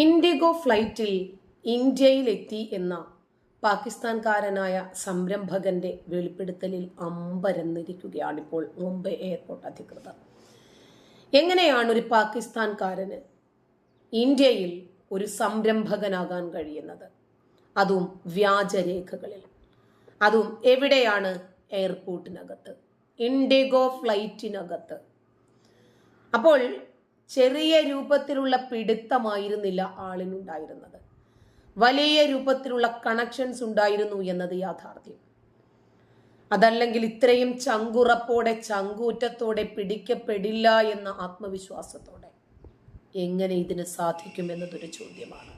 IndiGo ഫ്ലൈറ്റിൽ ഇന്ത്യയിലെത്തി എന്ന പാകിസ്ഥാൻകാരനായ സംരംഭകന്റെ വെളിപ്പെടുത്തലിൽ അമ്പരന്നിരിക്കുകയാണിപ്പോൾ Mumbai airport അധികൃതർ. എങ്ങനെയാണ് ഒരു പാകിസ്ഥാൻകാരന് ഇന്ത്യയിൽ ഒരു സംരംഭകനാകാൻ കഴിയുന്നത്? അതും വ്യാജരേഖകളിൽ അതും എവിടെയാണ്? എയർപോർട്ടിനകത്ത്. ഇൻഡിഗോ ഫ്ലൈറ്റിനകത്ത്. അപ്പോൾ ചെറിയ രൂപത്തിലുള്ള പിടുത്തമായിരുന്നില്ല ആളിനുണ്ടായിരുന്നത്. വലിയ രൂപത്തിലുള്ള കണക്ഷൻസ് ഉണ്ടായിരുന്നു എന്നത് യാഥാർത്ഥ്യം. അതല്ലെങ്കിൽ ഇത്രയും ചങ്കുറപ്പോടെ ചങ്കൂറ്റത്തോടെ പിടിക്കപ്പെടില്ല എന്ന ആത്മവിശ്വാസത്തോടെ എങ്ങനെ ഇതിന് സാധിക്കും എന്നതൊരു ചോദ്യമാണ്.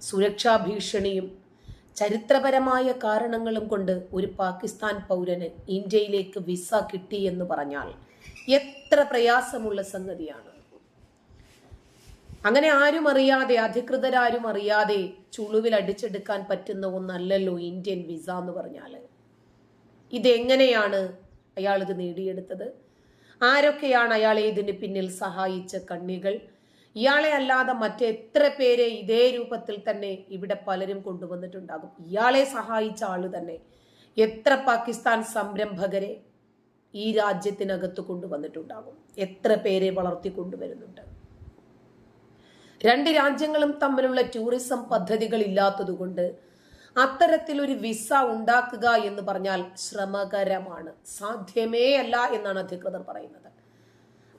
സുരക്ഷാ ഭീഷണിയും ചരിത്രപരമായ കാരണങ്ങളും കൊണ്ട് ഒരു പാകിസ്ഥാൻ പൗരന് ഇന്ത്യയിലേക്ക് വിസ കിട്ടി എന്ന് പറഞ്ഞാൽ എത്ര പ്രയാസമുള്ള സംഗതിയാണ്. അങ്ങനെ ആരും അറിയാതെ അധികൃതരാരും അറിയാതെ ചുളുവിൽ അടിച്ചെടുക്കാൻ പറ്റുന്ന ഒന്നല്ലല്ലോ ഇന്ത്യൻ വിസ എന്ന് പറഞ്ഞാൽ ഇതെങ്ങനെയാണ് അയാൾ ഇത് നേടിയെടുത്തത്? ആരൊക്കെയാണ് അയാളെ ഇതിന് പിന്നിൽ സഹായിച്ച കണ്ണികൾ? ഇയാളെ അല്ലാതെ മറ്റെത്ര പേരെ ഇതേ രൂപത്തിൽ തന്നെ ഇവിടെ പലരും കൊണ്ടുവന്നിട്ടുണ്ടാകും? ഇയാളെ സഹായിച്ച ആൾ തന്നെ എത്ര പാകിസ്ഥാൻ സംരംഭകരെ ഈ രാജ്യത്തിനകത്ത് കൊണ്ടുവന്നിട്ടുണ്ടാകും? എത്ര പേരെ വളർത്തി കൊണ്ടുവരുന്നുണ്ട് രണ്ട് രാജ്യങ്ങളും തമ്മിലുള്ള ടൂറിസം പദ്ധതികൾ ഇല്ലാത്തതുകൊണ്ട് അത്തരത്തിലൊരു വിസ ഉണ്ടാക്കുക എന്ന് പറഞ്ഞാൽ ശ്രമകരമാണ്. സാധ്യമേ അല്ല എന്നാണ് അധികൃതർ പറയുന്നത്.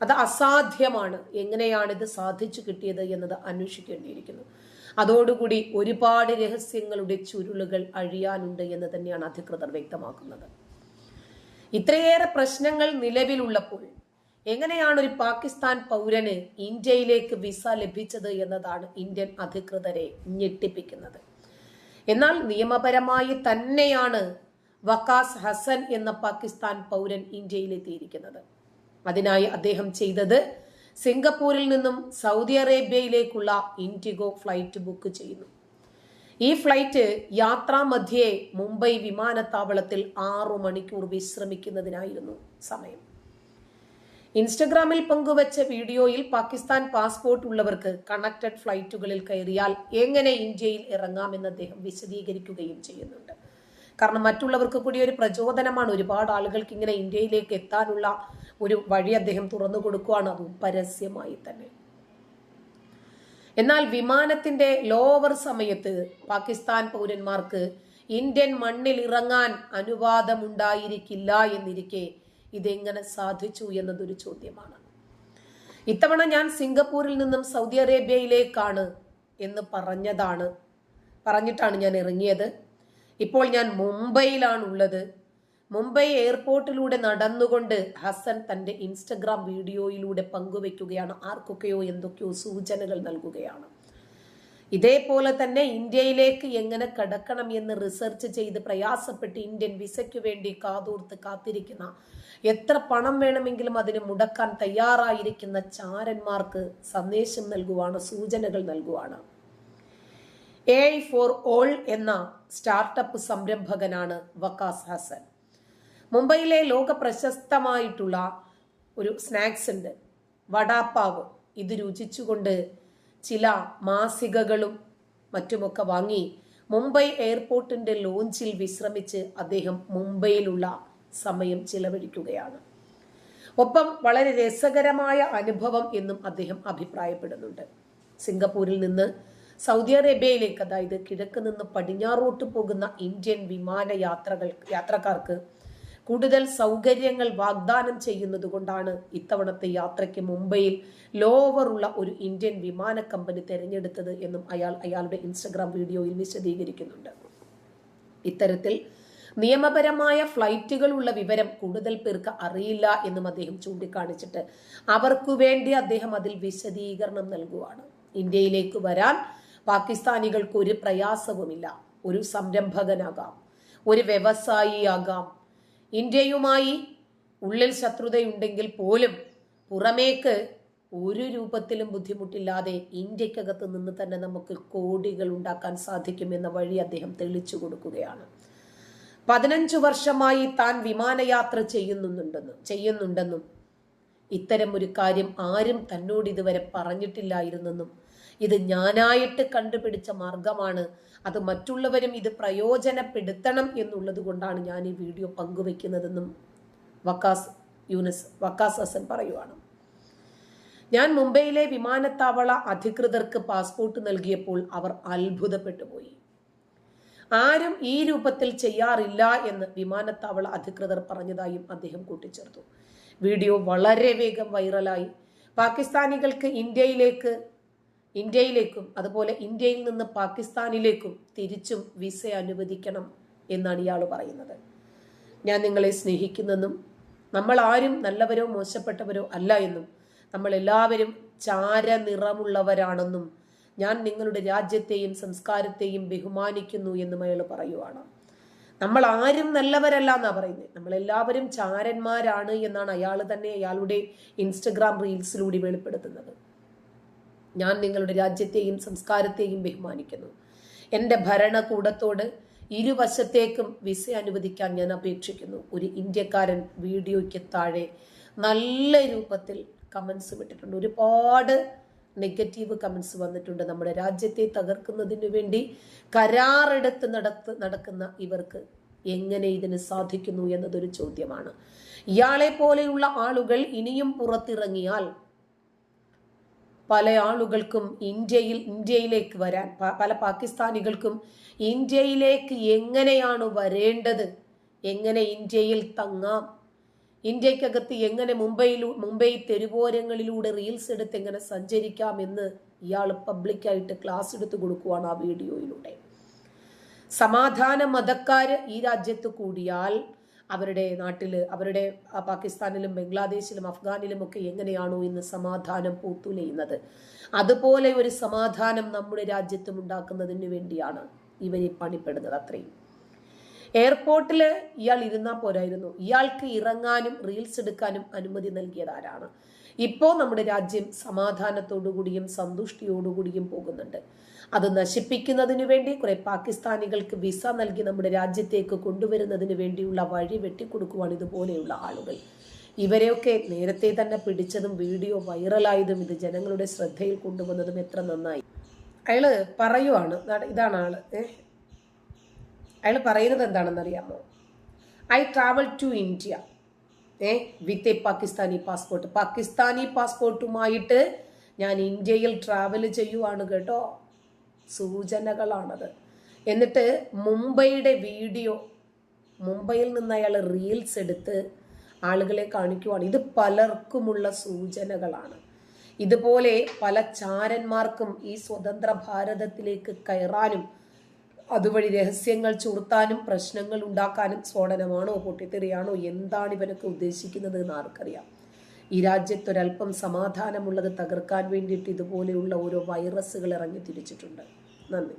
അത് അസാധ്യമാണ്. എങ്ങനെയാണ് ഇത് സാധിച്ചു കിട്ടിയത് എന്നത് അന്വേഷിക്കേണ്ടിയിരിക്കുന്നു. അതോടുകൂടി ഒരുപാട് രഹസ്യങ്ങളുടെ ചുരുളുകൾ അഴിയാനുണ്ട് എന്ന് തന്നെയാണ് അധികൃതർ വ്യക്തമാക്കുന്നത്. ഇത്രയേറെ പ്രശ്നങ്ങൾ നിലവിലുള്ളപ്പോൾ എങ്ങനെയാണ് ഒരു പാകിസ്ഥാൻ പൗരന് ഇന്ത്യയിലേക്ക് വിസ ലഭിച്ചത് എന്നതാണ് ഇന്ത്യൻ അധികൃതരെ ഞെട്ടിപ്പിക്കുന്നത്. എന്നാൽ നിയമപരമായി തന്നെയാണ് വക്കാസ് ഹസൻ എന്ന പാകിസ്ഥാൻ പൗരൻ ഇന്ത്യയിലെത്തിയിരിക്കുന്നത്. അതിനായി അദ്ദേഹം ചെയ്തത് സിംഗപ്പൂരിൽ നിന്നും സൗദി അറേബ്യയിലേക്കുള്ള ഇൻഡിഗോ ഫ്ലൈറ്റ് ബുക്ക് ചെയ്യുന്നു. ഈ ഫ്ലൈറ്റ് യാത്രാമധ്യേ മുംബൈ വിമാനത്താവളത്തിൽ ആറു മണിക്കൂർ വിശ്രമിക്കുന്നതിനായിരുന്നു സമയം. ഇൻസ്റ്റഗ്രാമിൽ പങ്കുവച്ച വീഡിയോയിൽ പാകിസ്ഥാൻ പാസ്പോർട്ട് ഉള്ളവർക്ക് കണക്റ്റഡ് ഫ്ലൈറ്റുകളിൽ കയറിയാൽ എങ്ങനെ ഇന്ത്യയിൽ ഇറങ്ങാമെന്ന് അദ്ദേഹം വിശദീകരിക്കുകയും ചെയ്യുന്നുണ്ട്. കാരണം മറ്റുള്ളവർക്ക് കൂടി ഒരു പ്രചോദനമാണ് ഒരുപാട് ആളുകൾക്ക് ഇങ്ങനെ ഇന്ത്യയിലേക്ക് എത്താനുള്ള ഒരു വഴി അദ്ദേഹം തുറന്നു കൊടുക്കുകയാണ് അതും പരസ്യമായി തന്നെ. എന്നാൽ വിമാനത്തിന്റെ ലോവർ സമയത്ത് പാകിസ്ഥാൻ പൗരന്മാർക്ക് ഇന്ത്യൻ മണ്ണിൽ ഇറങ്ങാൻ അനുവാദമുണ്ടായിരിക്കില്ല എന്നിരിക്കെ ഇതെങ്ങനെ സാധിച്ചു എന്നതൊരു ചോദ്യമാണ്. ഇത്തവണ ഞാൻ സിംഗപ്പൂരിൽ നിന്നും സൗദി അറേബ്യയിലേക്കാണ് എന്ന് പറഞ്ഞതാണ് പറഞ്ഞിട്ടാണ് ഞാൻ ഇറങ്ങിയത്. ഇപ്പോൾ ഞാൻ മുംബൈയിലാണ് ഉള്ളത് മുംബൈ എയർപോർട്ടിലൂടെ നടന്നുകൊണ്ട് ഹസൻ തന്റെ ഇൻസ്റ്റഗ്രാം വീഡിയോയിലൂടെ പങ്കുവെക്കുകയാണ്. ആർക്കൊക്കെയോ എന്തൊക്കെയോ സൂചനകൾ നൽകുകയാണ്. ഇതേപോലെ തന്നെ ഇന്ത്യയിലേക്ക് എങ്ങനെ കടക്കണം എന്ന് റിസർച്ച് ചെയ്ത് പ്രയാസപ്പെട്ട് ഇന്ത്യൻ വിസയ്ക്ക് വേണ്ടി കാതോർത്ത് കാത്തിരിക്കുന്ന എത്ര പണം വേണമെങ്കിലും അതിന് മുടക്കാൻ തയ്യാറായിരിക്കുന്ന ചാരന്മാർക്ക് സന്ദേശം നൽകുവാണ് സൂചനകൾ നൽകുവാണ്. എ ഫോർ ഓൾ എന്ന സ്റ്റാർട്ടപ്പ് സംരംഭകനാണ് വക്കാസ് ഹസൻ. മുംബൈയിലെ ലോക പ്രശസ്തമായിട്ടുള്ള ഒരു സ്നാക്സ് ഉണ്ട്. വടാപ്പാവ് ഇത് രുചിച്ചുകൊണ്ട് ചില മാസികകളും മറ്റുമൊക്കെ വാങ്ങി മുംബൈ എയർപോർട്ടിന്റെ ലോഞ്ചിൽ വിശ്രമിച്ച് അദ്ദേഹം മുംബൈയിലുള്ള സമയം ചിലവഴിക്കുകയാണ്. ഒപ്പം വളരെ രസകരമായ അനുഭവം എന്നും അദ്ദേഹം അഭിപ്രായപ്പെടുന്നുണ്ട്. സിംഗപ്പൂരിൽ നിന്ന് സൗദി അറേബ്യയിലേക്ക് അതായത് കിഴക്ക് നിന്ന് പടിഞ്ഞാറോട്ട് പോകുന്ന ഇന്ത്യൻ വിമാന യാത്രകൾ യാത്രക്കാർക്ക് കൂടുതൽ സൗകര്യങ്ങൾ വാഗ്ദാനം ചെയ്യുന്നതുകൊണ്ടാണ് ഇത്തവണത്തെ യാത്രയ്ക്ക് മുംബൈയിൽ ലോവർ ഉള്ള ഒരു ഇന്ത്യൻ വിമാന കമ്പനി തിരഞ്ഞെടുത്തത് എന്നും അയാൾ അയാളുടെ ഇൻസ്റ്റഗ്രാം വീഡിയോയിൽ വിശദീകരിക്കുന്നുണ്ട്. ഇത്തരത്തിൽ നിയമപരമായ ഫ്ലൈറ്റുകളുള്ള വിവരം കൂടുതൽ പേർക്ക് അറിയില്ല എന്നും അദ്ദേഹം ചൂണ്ടിക്കാണിച്ചിട്ട് അവർക്കു വേണ്ടി അദ്ദേഹം അതിൽ വിശദീകരണം നൽകുവാണ്. ഇന്ത്യയിലേക്ക് വരാൻ പാകിസ്ഥാനികൾക്ക് ഒരു പ്രയാസവുമില്ല. ഒരു സംരംഭകനാകാം. ഒരു വ്യവസായിയാകാം. ഇന്ത്യയുമായി ഉള്ളിൽ ശത്രുതയുണ്ടെങ്കിൽ പോലും പുറമേക്ക് ഒരു രൂപത്തിലും ബുദ്ധിമുട്ടില്ലാതെ ഇന്ത്യക്കകത്ത് നിന്ന് തന്നെ നമുക്ക് കോടികൾ ഉണ്ടാക്കാൻ സാധിക്കും സാധിക്കുമെന്ന വഴി അദ്ദേഹം തെളിച്ചു കൊടുക്കുകയാണ്. പതിനഞ്ചു വർഷമായി താൻ വിമാനയാത്ര ചെയ്യുന്നുണ്ടെന്നും ചെയ്യുന്നുണ്ടെന്നും ഇത്തരം ഒരു കാര്യം ആരും തന്നോട് ഇതുവരെ പറഞ്ഞിട്ടില്ലായിരുന്നെന്നും ഇത് ഞാനായിട്ട് കണ്ടുപിടിച്ച മാർഗമാണ്. അത് മറ്റുള്ളവരും ഇത് പ്രയോജനപ്പെടുത്തണം എന്നുള്ളത് കൊണ്ടാണ് ഞാൻ ഈ വീഡിയോ പങ്കുവെക്കുന്നതെന്നും വക്കാസ് യൂനസ് വക്കാസ് ഹസൻ പറയുവാണ്. ഞാൻ മുംബൈയിലെ വിമാനത്താവള അധികൃതർക്ക് പാസ്പോർട്ട് നൽകിയപ്പോൾ അവർ അത്ഭുതപ്പെട്ടു പോയി ആരും ഈ രൂപത്തിൽ ചെയ്യാറില്ല എന്ന് വിമാനത്താവള അധികൃതർ പറഞ്ഞതായും അദ്ദേഹം കൂട്ടിച്ചേർത്തു. വീഡിയോ വളരെ വേഗം വൈറലായി. പാകിസ്ഥാനികൾക്ക് ഇന്ത്യയിലേക്ക് ഇന്ത്യയിലേക്കും അതുപോലെ ഇന്ത്യയിൽ നിന്ന് പാകിസ്ഥാനിലേക്കും തിരിച്ചും വിസ അനുവദിക്കണം എന്നാണ് ഇയാൾ പറയുന്നത്. ഞാൻ നിങ്ങളെ സ്നേഹിക്കുന്നെന്നും നമ്മൾ ആരും നല്ലവരോ മോശപ്പെട്ടവരോ അല്ല എന്നും നമ്മൾ എല്ലാവരും ചാര നിറമുള്ളവരാണെന്നും ഞാൻ നിങ്ങളുടെ രാജ്യത്തെയും സംസ്കാരത്തെയും ബഹുമാനിക്കുന്നു എന്നും അയാൾ പറയുവാണ്. നമ്മൾ ആരും നല്ലവരല്ല എന്നാ പറയുന്നത്. നമ്മളെല്ലാവരും ചാരന്മാരാണ് എന്നാണ് അയാൾ തന്നെ അയാളുടെ ഇൻസ്റ്റഗ്രാം റീൽസിലൂടെ വെളിപ്പെടുത്തുന്നത്. ഞാൻ നിങ്ങളുടെ രാജ്യത്തെയും സംസ്കാരത്തെയും ബഹുമാനിക്കുന്നു. എന്റെ ഭരണകൂടത്തോട് ഇരുവശത്തേക്കും വിസ അനുവദിക്കാൻ ഞാൻ അപേക്ഷിക്കുന്നു. ഒരു ഇന്ത്യക്കാരൻ വീഡിയോയ്ക്ക് താഴെ നല്ല രൂപത്തിൽ കമൻസ് വിട്ടിട്ടുണ്ട്. ഒരുപാട് നെഗറ്റീവ് കമൻസ് വന്നിട്ടുണ്ട് നമ്മുടെ രാജ്യത്തെ തകർക്കുന്നതിന് വേണ്ടി കരാറെടുത്ത് നടത്ത് നടക്കുന്ന ഇവർക്ക് എങ്ങനെ ഇതിന് സാധിക്കുന്നു എന്നതൊരു ചോദ്യമാണ്. ഇയാളെ പോലെയുള്ള ആളുകൾ ഇനിയും പുറത്തിറങ്ങിയാൽ പല ആളുകൾക്കും ഇന്ത്യയിൽ ഇന്ത്യയിലേക്ക് വരാൻ പല പാകിസ്ഥാനികൾക്കും ഇന്ത്യയിലേക്ക് എങ്ങനെയാണ് വരേണ്ടത്? എങ്ങനെ ഇന്ത്യയിൽ തങ്ങാം? ഇന്ത്യക്കകത്ത് എങ്ങനെ മുംബൈയിൽ മുംബൈ തെരുവോരങ്ങളിലൂടെ റീൽസ് എടുത്ത് എങ്ങനെ സഞ്ചരിക്കാം എന്ന് ഇയാൾ പബ്ലിക്കായിട്ട് ക്ലാസ് എടുത്ത് കൊടുക്കുവാണ് ആ വീഡിയോയിലൂടെ. സമാധാന മതക്കാര് ഈ രാജ്യത്ത് കൂടിയാൽ അവരുടെ നാട്ടിൽ അവരുടെ പാകിസ്ഥാനിലും ബംഗ്ലാദേശിലും അഫ്ഗാനിലും ഒക്കെ എങ്ങനെയാണോ ഇന്ന് സമാധാനം പൂത്തുലയുന്നത്? അതുപോലെ ഒരു സമാധാനം നമ്മുടെ രാജ്യത്തും ഉണ്ടാക്കുന്നതിന് വേണ്ടിയാണ് ഇവരെ പണിപ്പെടുന്നത് അത്രയും. എയർപോർട്ടിൽ ഇയാൾ ഇരുന്നാൽ പോരായിരുന്നു. ഇയാൾക്ക് ഇറങ്ങാനും റീൽസ് എടുക്കാനും അനുമതി നൽകിയത് ആരാണ്? ഇപ്പോൾ നമ്മുടെ രാജ്യം സമാധാനത്തോടുകൂടിയും സന്തുഷ്ടിയോടുകൂടിയും പോകുന്നുണ്ട്. അത് നശിപ്പിക്കുന്നതിന് വേണ്ടി കുറെ പാകിസ്ഥാനികൾക്ക് വിസ നൽകി നമ്മുടെ രാജ്യത്തേക്ക് കൊണ്ടുവരുന്നതിന് വേണ്ടിയുള്ള വഴി വെട്ടിക്കൊടുക്കുവാണ് ഇതുപോലെയുള്ള ആളുകൾ. ഇവരെയൊക്കെ നേരത്തെ തന്നെ പിടിച്ചതും വീഡിയോ വൈറലായതും ഇത് ജനങ്ങളുടെ ശ്രദ്ധയിൽ കൊണ്ടുവന്നതും എത്ര നന്നായി. അയാൾ പറയുവാണ് ഇതാണ് ആൾ അയാൾ പറയുന്നത് എന്താണെന്ന് അറിയാമോ I travel to India. Uh with a Pakistani passport Pakistani പാസ്പോർട്ടുമായിട്ട് ഞാൻ ഇന്ത്യയിൽ ട്രാവൽ ചെയ്യുവാണ് കേട്ടോ. സൂചനകളാണത്. എന്നിട്ട് മുംബൈയുടെ വീഡിയോ മുംബൈയിൽ നിന്ന് അയാൾ റീൽസ് എടുത്ത് ആളുകളെ കാണിക്കുവാണ്. ഇത് പലർക്കുമുള്ള സൂചനകളാണ്. ഇതുപോലെ പല ചാരന്മാർക്കും ഈ സ്വതന്ത്ര ഭാരതത്തിലേക്ക് കയറാനും അതുവഴി രഹസ്യങ്ങൾ ചുർത്താനും പ്രശ്നങ്ങൾ ഉണ്ടാക്കാനും സ്ഫോടനമാണോ പൊട്ടിത്തെറിയാണോ എന്താണ് ഇവനൊക്കെ ഉദ്ദേശിക്കുന്നത് എന്ന് ആർക്കറിയാം. ഈ രാജ്യത്തൊരല്പം സമാധാനമുള്ളത് തകർക്കാൻ വേണ്ടിയിട്ട് ഇതുപോലെയുള്ള ഓരോ വൈറസുകൾ ഇറങ്ങി തിരിച്ചിട്ടുണ്ട്. നന്ദി.